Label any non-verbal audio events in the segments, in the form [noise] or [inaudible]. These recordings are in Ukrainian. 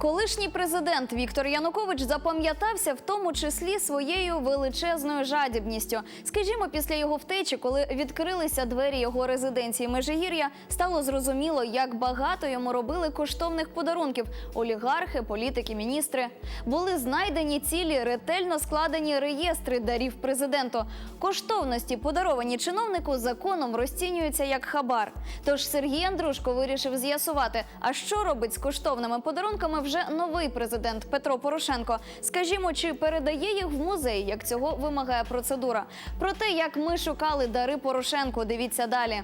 Колишній президент Віктор Янукович запам'ятався в тому числі своєю величезною жадібністю. Скажімо, після його втечі, коли відкрилися двері його резиденції Межигір'я, стало зрозуміло, як багато йому робили коштовних подарунків. Олігархи, політики, міністри були знайдені цілі ретельно складені реєстри дарів президенту. Коштовності, подаровані чиновнику, законом розцінюються як хабар. Тож Сергій Андрушко вирішив з'ясувати, а що робить з коштовними подарунками вже новий президент Петро Порошенко. Скажімо, чи передає їх в музей, як цього вимагає процедура. Про те, як ми шукали дари Порошенко, дивіться далі.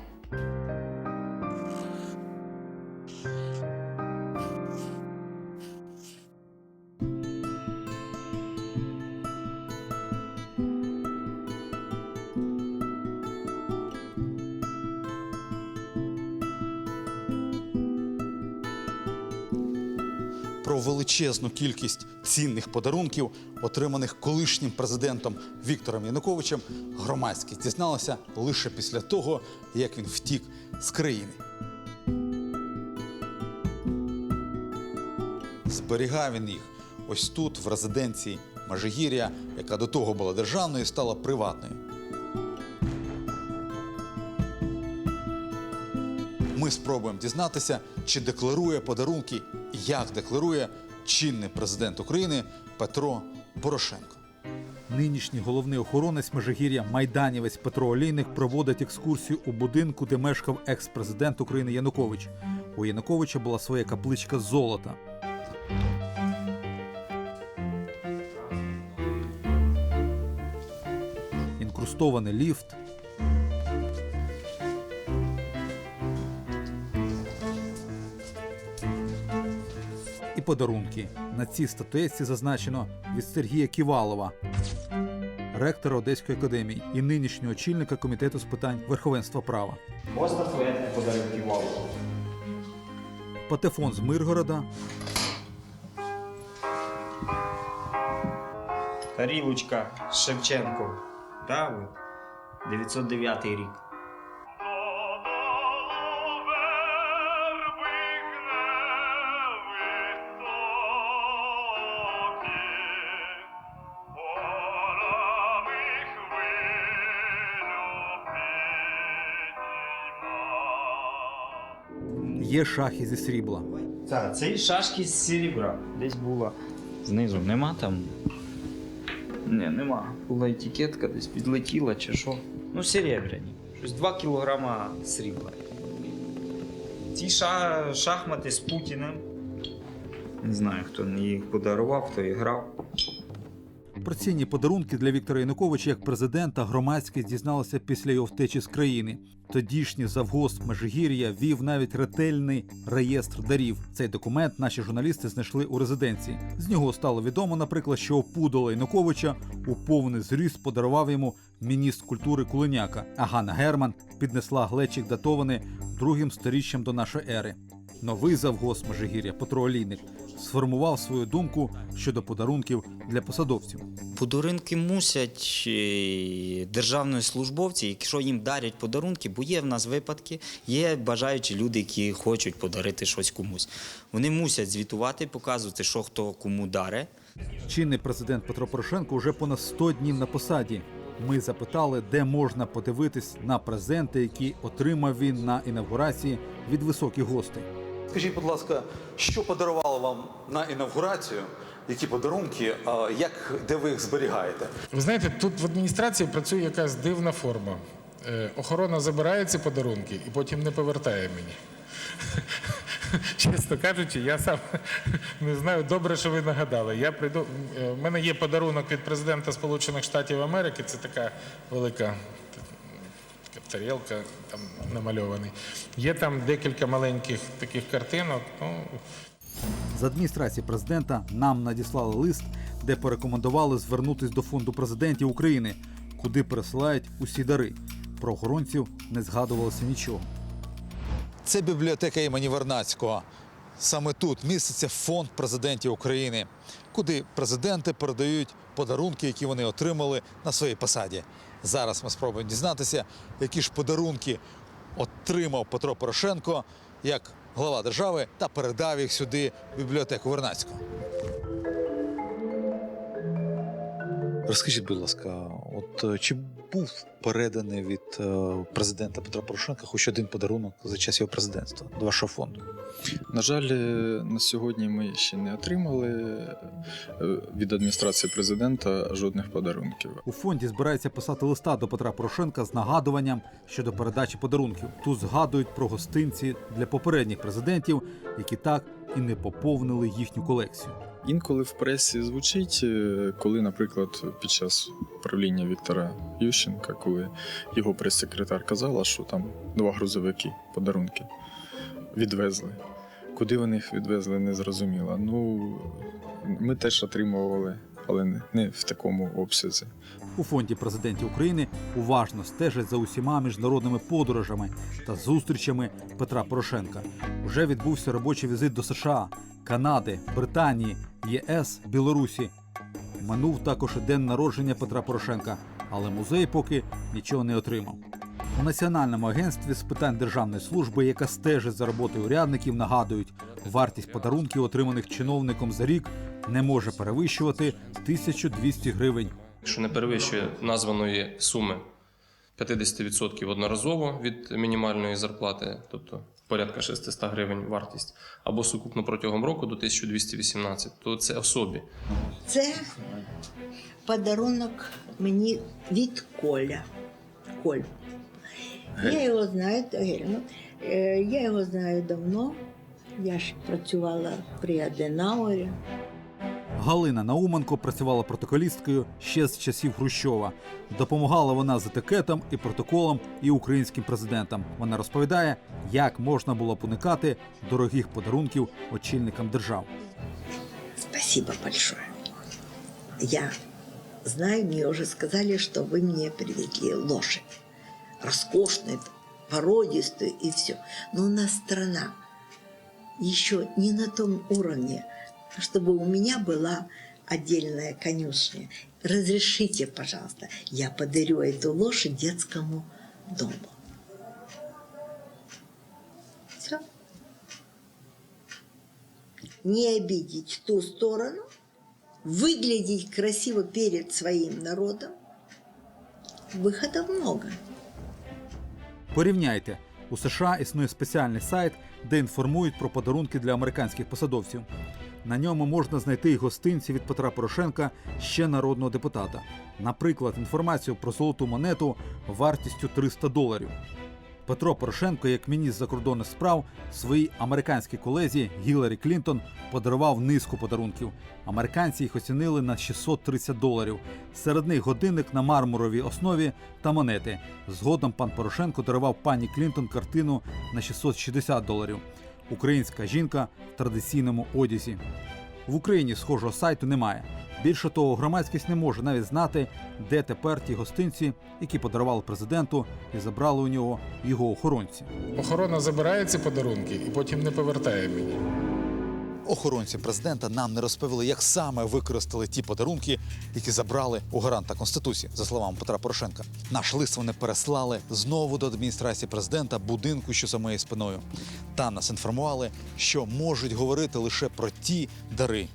Про величезну кількість цінних подарунків, отриманих колишнім президентом Віктором Януковичем, громадськість дізналася лише після того, як він втік з країни. Зберігав він їх ось тут, в резиденції Межигір'я, яка до того була державною, стала приватною. Ми спробуємо дізнатися, чи декларує подарунки, як декларує чинний президент України Петро Порошенко. Нинішній головний охоронець Межигір'я майданівець Петро Олійник проводить екскурсію у будинку, де мешкав екс-президент України Янукович. У Януковича була своя капличка золота. Інкрустований ліфт. Подарунки. На цій статуетці зазначено від Сергія Ківалова, ректора Одеської академії і нинішнього очільника комітету з питань верховенства права. Ось статуетку подарив Ківалу. Патефон з Миргорода, Тарілочка Шевченко. Да, ви? 909 рік. Є шахи зі срібла. Так, це шашки з серебра. Десь була. Знизу нема там. Ні, нема. Була етикетка, десь підлетіла чи що. Ну, серебряні. Щось 2 кілограма срібла. Ці ша... шахмати з Путіним. Не знаю, хто їх подарував, хто їх грав. Про цінні подарунки для Віктора Януковича як президента громадськість дізналася після його втечі з країни. Тодішній завгосп Межигір'я вів навіть ретельний реєстр дарів. Цей документ наші журналісти знайшли у резиденції. З нього стало відомо, наприклад, що опудало Януковича у повний зріст подарував йому міністр культури Кулиняка, а Ганна Герман піднесла глечик датований другим сторіччям до нашої ери. Новий завгосп Межигір'я Петро Олійник сформував свою думку щодо подарунків для посадовців. Подарунки мусять е, державні службовці, якщо їм дарять подарунки, бо є в нас випадки, є бажаючі люди, які хочуть подарити щось комусь. Вони мусять звітувати, показувати, що хто кому даре. Чинний президент Петро Порошенко вже понад 100 днів на посаді. Ми запитали, де можна подивитись на презенти, які отримав він на інавгурації від високих гостей. Скажіть, будь ласка, що подарувало вам на інавгурацію? Які подарунки, як, де ви їх зберігаєте? Ви знаєте, тут в адміністрації працює якась дивна форма. Е, Охорона забирає ці подарунки і потім не повертає мені. [laughs] Чесно кажучи, я сам не знаю. Добре, що ви нагадали. Я прийду. е, У мене є подарунок від президента Сполучених Штатів Америки. Це така велика тарілка там намальований. Є там декілька маленьких таких картинок. Ну, З адміністрації президента нам надіслали лист, де порекомендували звернутись до фонду президентів України, куди пересилають усі дари. Про охоронців не згадувалося нічого. Це бібліотека імені Вернацького. Саме тут міститься фонд президентів України, куди президенти передають подарунки, які вони отримали на своїй посаді. Зараз ми спробуємо дізнатися, які ж подарунки отримав Петро Порошенко як глава держави та передав їх сюди в бібліотеку Вернацького. Розкажіть, будь ласка, от е, чи був переданий від е, президента Петра Порошенка хоч один подарунок за час його президентства до вашого фонду? На жаль, е, на сьогодні ми ще не отримали від адміністрації президента жодних подарунків. У фонді збирається писати листа до Петра Порошенка з нагадуванням щодо передачі подарунків. Тут згадують про гостинці для попередніх президентів, які так і не поповнили їхню колекцію. Інколи в пресі звучить, е, коли, наприклад, під час правління Віктора Ющенка, коли його прес-секретар казала, що там два грузовики подарунки відвезли. Куди вони їх відвезли, не зрозуміло. Ну, ми теж отримували, але не- в такому обсязі. У фонді президентів України уважно стежать за усіма міжнародними подорожами та зустрічами Петра Порошенка. Уже відбувся робочий візит до США, Канади, Британії, ЄС, Білорусі. Минув також день народження Петра Порошенка, але музей поки нічого не отримав. У Національному агентстві з питань державної служби, яка стежить за роботою урядників, нагадують, вартість подарунків, отриманих чиновником за рік, не може перевищувати 1200 гривень що не перевищує названої суми 50% одноразово від мінімальної зарплати, тобто порядка 600 гривень вартість, або сукупно протягом року до 1218, то це особі. Це подарунок мені від Коля. Коль. Я його знаю, ну, е, я його знаю давно. Я ж працювала при Аденаурі. Галина Науменко працювала протоколісткою ще з часів Хрущова. Допомагала вона з етикетом і протоколом і українським президентам. Вона розповідає, як можна було уникати дорогих подарунків очільникам держав. Спасибо большое. Я знаю, мне уже сказали, что вы мне привезли лошадь. Роскошную, породистую и все. Но у нас страна еще не на том уровне, чтобы у меня была отдельная конюшня. Разрешите, пожалуйста, я подарю эту лошадь детскому дому. Все. Не обидеть ту сторону, выглядеть красиво перед своим народом. Выходов много. Порівняйте, у США існує спеціальний сайт, де інформують про подарунки для американських посадовців. На ньому можна знайти й гостинці від Петра Порошенка ще народного депутата. Наприклад, інформацію про золоту монету вартістю 300 доларів. Петро Порошенко, як міністр закордонних справ, своїй американській колезі Гіларі Клінтон подарував низку подарунків. Американці їх оцінили на 630 доларів. Серед них годинник на мармуровій основі та монети. Згодом пан Порошенко дарував пані Клінтон картину на 660 доларів. Українська жінка в традиційному одязі. В Україні схожого сайту немає. Більше того, громадськість не може навіть знати, де тепер ті гостинці, які подарували президенту і забрали у нього його охоронці. Охорона забирає ці подарунки і потім не повертає мені. Охоронці президента нам не розповіли, як саме використали ті подарунки, які забрали у гаранта Конституції, за словами Петра Порошенка. Наш лист вони переслали знову до адміністрації президента будинку, що за моєю спиною. Там нас інформували, що можуть говорити лише про ті дари,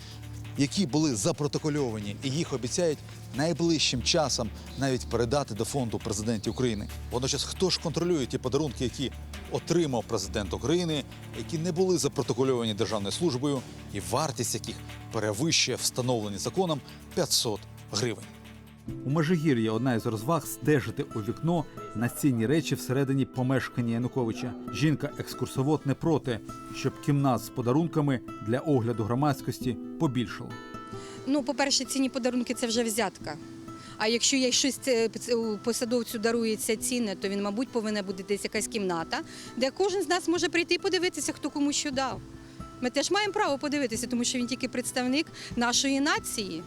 які були запротокольовані, і їх обіцяють найближчим часом навіть передати до фонду президентів України. Водночас, хто ж контролює ті подарунки, які отримав президент України, які не були запротокольовані державною службою, і вартість яких перевищує встановлені законом 500 гривень. У Межигір'ї одна із розваг стежити у вікно на цінні речі всередині помешкання Януковича. Жінка-екскурсовод не проти, щоб кімнат з подарунками для огляду громадськості побільшало. Ну, по-перше, цінні подарунки це вже взятка. А якщо я щось у посадовцю дарується цінне, то він, мабуть, повинна бути десь якась кімната, де кожен з нас може прийти і подивитися, хто кому що дав. Ми теж маємо право подивитися, тому що він тільки представник нашої нації.